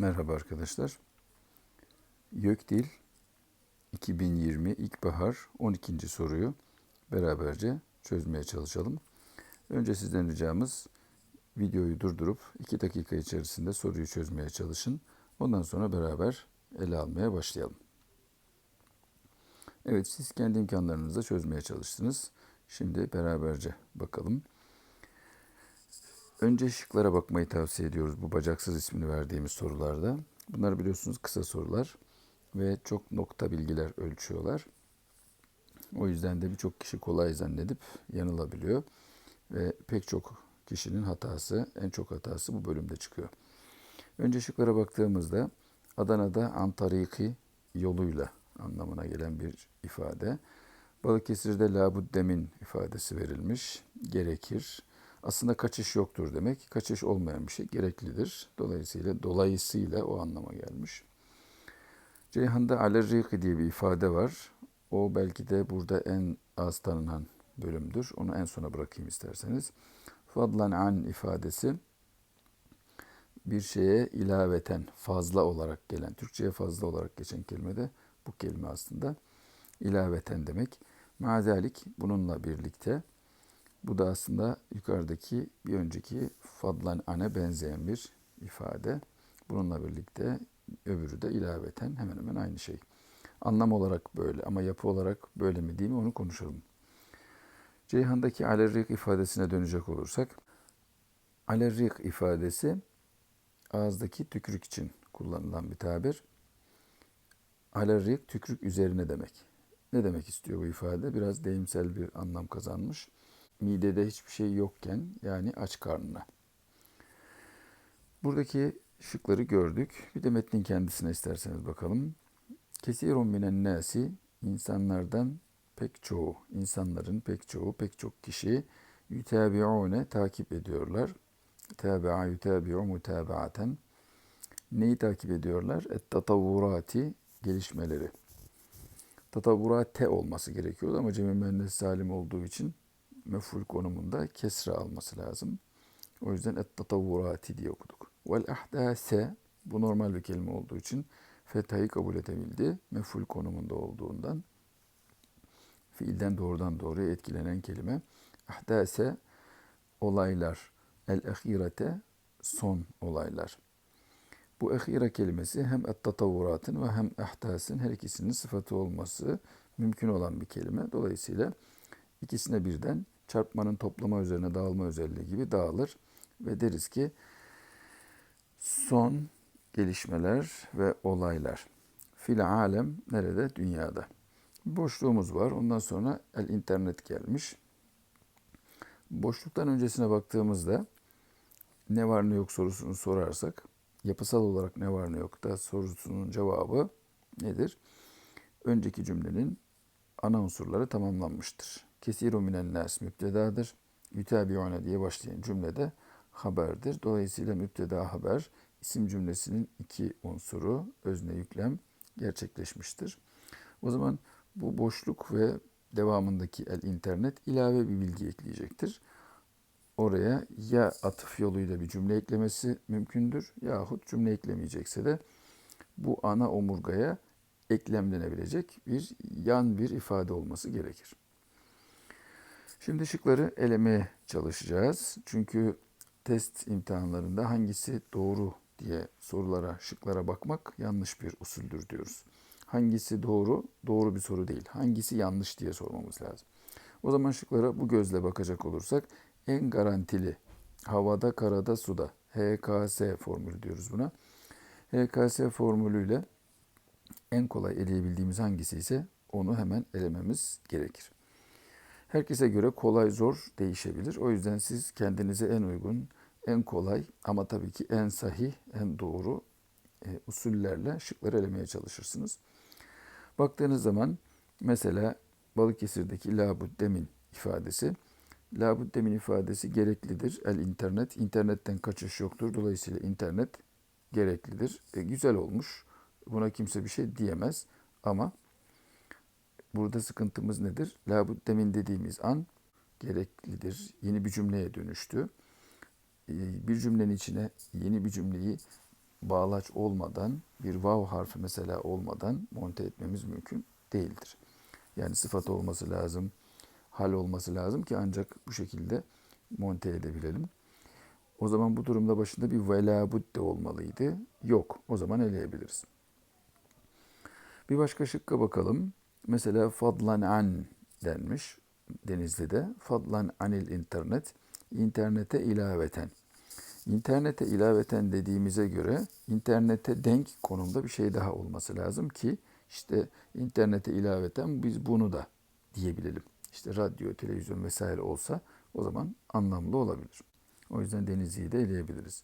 Merhaba arkadaşlar. YÖKDİL 2020 İlkbahar 12. soruyu beraberce çözmeye çalışalım. Önce sizden ricamız videoyu durdurup 2 dakika içerisinde soruyu çözmeye çalışın. Ondan sonra beraber ele almaya başlayalım. Evet siz kendi imkanlarınızla çözmeye çalıştınız. Şimdi beraberce bakalım. Önce şıklara bakmayı tavsiye ediyoruz bu bacaksız ismini verdiğimiz sorularda. Bunlar biliyorsunuz kısa sorular ve çok nokta bilgiler ölçüyorlar. O yüzden de birçok kişi kolay zannedip yanılabiliyor ve pek çok kişinin hatası, en çok hatası bu bölümde çıkıyor. Önce şıklara baktığımızda Adana'da antariki yoluyla anlamına gelen bir ifade. Balıkesir'de labuddemin ifadesi verilmiş. Gerekir. Aslında kaçış yoktur demek. Kaçış olmayan bir şey gereklidir. Dolayısıyla dolayısıyla o anlama gelmiş. Ceyhan'da alerriki diye bir ifade var. O belki de burada en az tanınan bölümdür. Onu en sona bırakayım isterseniz. Fadlan an ifadesi bir şeye ilaveten fazla olarak gelen, Türkçe'ye fazla olarak geçen kelime de bu kelime aslında ilaveten demek. Mazalik bununla birlikte bu da aslında yukarıdaki bir önceki fadlan ane benzeyen bir ifade. Bununla birlikte öbürü de ilaveten hemen hemen aynı şey. Anlam olarak böyle ama yapı olarak böyle mi değil mi onu konuşalım. Ceyhan'daki alerrik ifadesine dönecek olursak, alerrik ifadesi ağızdaki tükürük için kullanılan bir tabir. Alerrik tükürük üzerine demek. Ne demek istiyor bu ifade? Biraz deyimsel bir anlam kazanmış. Midede hiçbir şey yokken yani aç karnına. Buradaki şıkları gördük. Bir de metnin kendisine isterseniz bakalım. Kesirun minen nasi insanlardan pek çoğu, insanların pek çoğu, pek çok kişi yütebi'une takip ediyorlar. Tabi'a yütebi'u mutabaaten. Neyi takip ediyorlar? Et tatavvurati gelişmeleri. Tatavvurat te olması gerekiyordu ama cemi mühendis salim olduğu için mef'ul konumunda kesra alması lazım. O yüzden et tatavvurati diye okuduk. Vel ahdase bu normal bir kelime olduğu için fethayı kabul edebildi. Mef'ul konumunda olduğundan fiilden doğrudan doğruya etkilenen kelime. Ahdase olaylar. El ehirete son olaylar. Bu ehire kelimesi hem et-tatavvuratın ve hem ehtasın her ikisinin sıfatı olması mümkün olan bir kelime. Dolayısıyla ikisine birden çarpmanın toplama üzerine dağılma özelliği gibi dağılır ve deriz ki son gelişmeler ve olaylar. Fil alem nerede? Dünyada. Boşluğumuz var. Ondan sonra el internet gelmiş. Boşluktan öncesine baktığımızda ne var ne yok sorusunu sorarsak yapısal olarak ne var ne yok da sorusunun cevabı nedir? Önceki cümlenin ana unsurları tamamlanmıştır. Kesiru minen nas müptedadır. Yütabiune diye başlayan cümlede haberdir. Dolayısıyla müpteda haber isim cümlesinin iki unsuru özne yüklem gerçekleşmiştir. O zaman bu boşluk ve devamındaki el internet ilave bir bilgi ekleyecektir. Oraya ya atıf yoluyla bir cümle eklemesi mümkündür yahut cümle eklemeyecekse de bu ana omurgaya eklemlenebilecek bir yan bir ifade olması gerekir. Şimdi şıkları elemeye çalışacağız. Çünkü test imtihanlarında hangisi doğru diye sorulara, şıklara bakmak yanlış bir usuldür diyoruz. Hangisi doğru? Doğru bir soru değil. Hangisi yanlış diye sormamız lazım. O zaman şıklara bu gözle bakacak olursak en garantili havada, karada, suda HKS formülü diyoruz buna. HKS formülüyle en kolay eleyebildiğimiz hangisi ise onu hemen elememiz gerekir. Herkese göre kolay zor değişebilir. O yüzden siz kendinize en uygun, en kolay ama tabii ki en sahih, en doğru e, usullerle şıkları elemeye çalışırsınız. Baktığınız zaman mesela Balıkesir'deki labuddemin ifadesi. Labuddemin ifadesi gereklidir. El internet. internetten kaçış yoktur. Dolayısıyla internet gereklidir. E, güzel olmuş. Buna kimse bir şey diyemez. Ama burada sıkıntımız nedir? Labuddemin dediğimiz an gereklidir. Yeni bir cümleye dönüştü. E, bir cümlenin içine yeni bir cümleyi bağlaç olmadan, bir vav harfi mesela olmadan monte etmemiz mümkün değildir. Yani sıfat olması lazım, hal olması lazım ki ancak bu şekilde monte edebilelim. O zaman bu durumda başında bir velabud de olmalıydı. Yok. O zaman eleyebiliriz. Bir başka şıkka bakalım. Mesela fadlan an denmiş Denizli'de. Fadlan anil internet. İnternete ilaveten. İnternete ilaveten dediğimize göre internete denk konumda bir şey daha olması lazım ki işte internete ilaveten biz bunu da diyebilelim. İşte radyo, televizyon vesaire olsa o zaman anlamlı olabilir. O yüzden Denizli'yi de eleyebiliriz.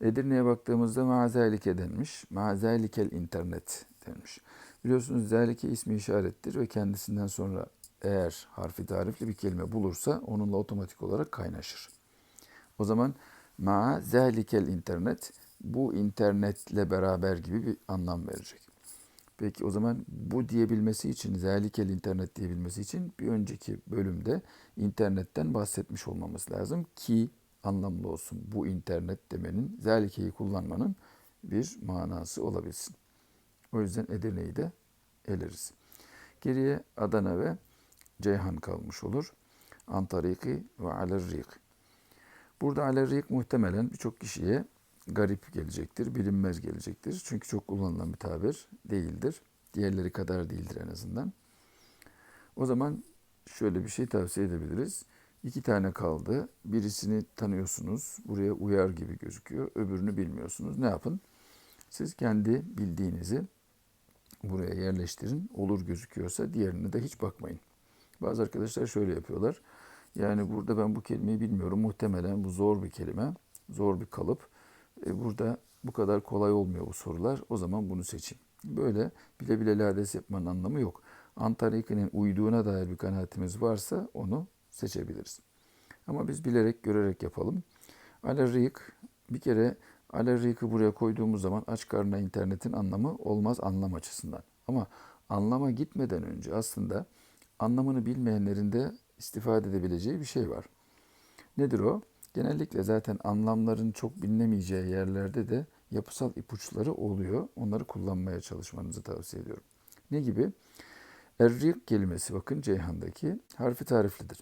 Edirne'ye baktığımızda mazalike denmiş. Mazalikel internet denmiş. Biliyorsunuz zalike ismi işarettir ve kendisinden sonra eğer harfi tarifli bir kelime bulursa onunla otomatik olarak kaynaşır. O zaman ma zalikel internet bu internetle beraber gibi bir anlam verecek. Peki o zaman bu diyebilmesi için, zalikel internet diyebilmesi için bir önceki bölümde internetten bahsetmiş olmamız lazım ki anlamlı olsun. Bu internet demenin, zelikeyi kullanmanın bir manası olabilsin. O yüzden Edirne'yi de eleriz. Geriye Adana ve Ceyhan kalmış olur. Antariki ve Alerrik. Burada Alerrik muhtemelen birçok kişiye garip gelecektir, bilinmez gelecektir. Çünkü çok kullanılan bir tabir değildir. Diğerleri kadar değildir en azından. O zaman şöyle bir şey tavsiye edebiliriz. İki tane kaldı. Birisini tanıyorsunuz. Buraya uyar gibi gözüküyor. Öbürünü bilmiyorsunuz. Ne yapın? Siz kendi bildiğinizi buraya yerleştirin. Olur gözüküyorsa diğerine de hiç bakmayın. Bazı arkadaşlar şöyle yapıyorlar. Yani burada ben bu kelimeyi bilmiyorum. Muhtemelen bu zor bir kelime. Zor bir kalıp. E burada bu kadar kolay olmuyor bu sorular. O zaman bunu seçin. Böyle bile bile lades yapmanın anlamı yok. Antarika'nın uyduğuna dair bir kanaatimiz varsa onu seçebiliriz. Ama biz bilerek, görerek yapalım. Alerrik, bir kere alerrik'i buraya koyduğumuz zaman aç karnına internetin anlamı olmaz anlam açısından. Ama anlama gitmeden önce aslında anlamını bilmeyenlerin de istifade edebileceği bir şey var. Nedir o? Genellikle zaten anlamların çok bilinemeyeceği yerlerde de yapısal ipuçları oluyor. Onları kullanmaya çalışmanızı tavsiye ediyorum. Ne gibi? Errik kelimesi bakın Ceyhan'daki harfi tariflidir.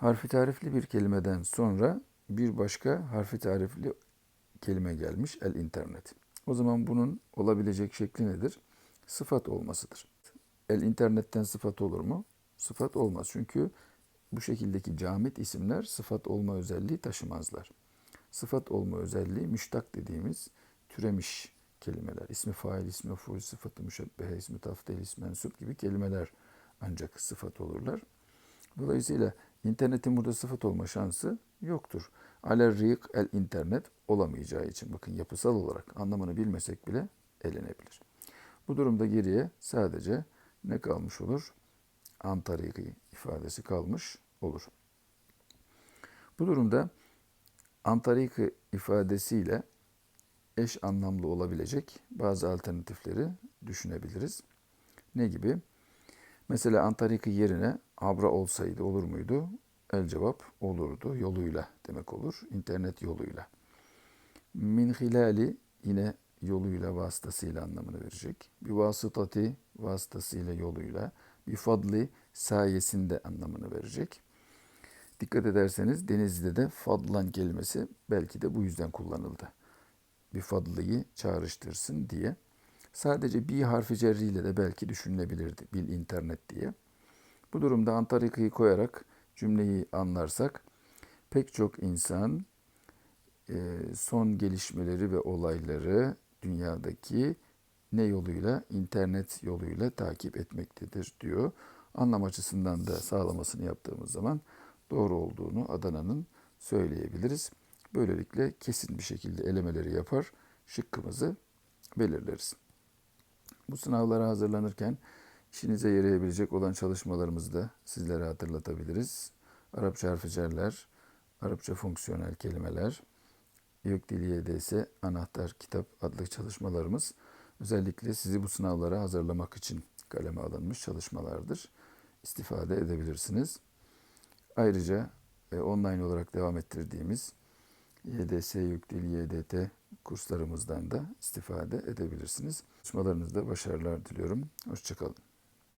Harfi tarifli bir kelimeden sonra bir başka harfi tarifli kelime gelmiş el internet. O zaman bunun olabilecek şekli nedir? Sıfat olmasıdır. El internetten sıfat olur mu? Sıfat olmaz. Çünkü bu şekildeki camit isimler sıfat olma özelliği taşımazlar. Sıfat olma özelliği müştak dediğimiz türemiş kelimeler. İsmi fail, ismi fuul, sıfatı müşebbehe, ismi tafdil, ismi mensup gibi kelimeler ancak sıfat olurlar. Dolayısıyla internetin burada sıfat olma şansı yoktur. Alerrik el internet olamayacağı için bakın yapısal olarak anlamını bilmesek bile elenebilir. Bu durumda geriye sadece ne kalmış olur? Antariki ifadesi kalmış olur. Bu durumda antariki ifadesiyle eş anlamlı olabilecek bazı alternatifleri düşünebiliriz. Ne gibi? Mesela antariki yerine abra olsaydı olur muydu? El cevap olurdu. Yoluyla demek olur. İnternet yoluyla. Min hilali yine yoluyla vasıtasıyla anlamını verecek. Bir vasıtati vasıtasıyla yoluyla. Bir fadli sayesinde anlamını verecek. Dikkat ederseniz Denizli'de de fadlan kelimesi belki de bu yüzden kullanıldı. Bir fadlıyı çağrıştırsın diye. Sadece bir harfi cerriyle de belki düşünülebilirdi bil internet diye. Bu durumda antarikayı koyarak cümleyi anlarsak pek çok insan e, son gelişmeleri ve olayları dünyadaki ne yoluyla? internet yoluyla takip etmektedir diyor. Anlam açısından da sağlamasını yaptığımız zaman doğru olduğunu Adana'nın söyleyebiliriz. Böylelikle kesin bir şekilde elemeleri yapar, şıkkımızı belirleriz. Bu sınavlara hazırlanırken işinize yarayabilecek olan çalışmalarımızı da sizlere hatırlatabiliriz. Arapça harficerler, Arapça fonksiyonel kelimeler, Yok Dili YDS Anahtar Kitap adlı çalışmalarımız özellikle sizi bu sınavlara hazırlamak için kaleme alınmış çalışmalardır. İstifade edebilirsiniz. Ayrıca e, online olarak devam ettirdiğimiz YDS Yük Dil YDT kurslarımızdan da istifade edebilirsiniz. Çalışmalarınızda başarılar diliyorum. Hoşçakalın.